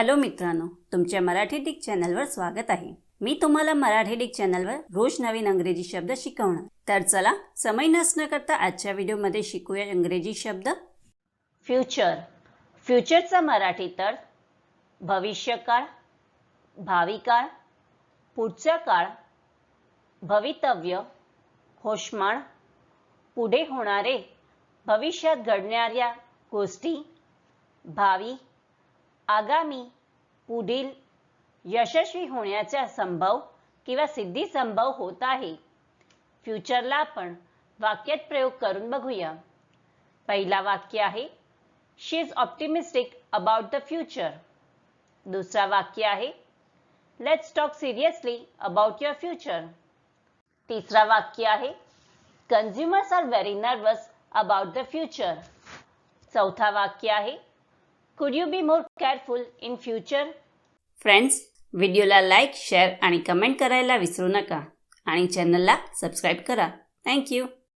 Hello मित्रांनो तुमच्या Marathi Dick चॅनलवर स्वागत आहे. मी तुम्हाला मराठी डिक चॅनलवर रोज नवीन अंग्रेजी शब्द शिकवणार. तर चला समय नसणं करता आजच्या व्हिडिओमध्ये शिकूया इंग्रजी शब्द. फ्युचर. फ्युचरचा मराठी तर भविष्यकाळ भावी काळ पुढचा काळ भवितव्य होशमाळ पुढे होणारे भविष्यात घडणाऱ्या गोष्टी भावी आगामी पुढील यशस्वी होण्याचा संभव किंवा सिद्धी संभव होत आहे. फ्युचरला आपण वाक्यात प्रयोग करून बघूया. पहिला वाक्य आहे she is optimistic about the future दुसरा वाक्य आहे let's talk seriously about your future तिसरा वाक्य आहे consumers are very nervous about the future चौथा वाक्य आहे could you be more careful in future friends व्हिडिओला लाईक शेअर आणि कमेंट करायला विसरू नका. आणि चॅनलला सबस्क्राईब करा. थँक्यू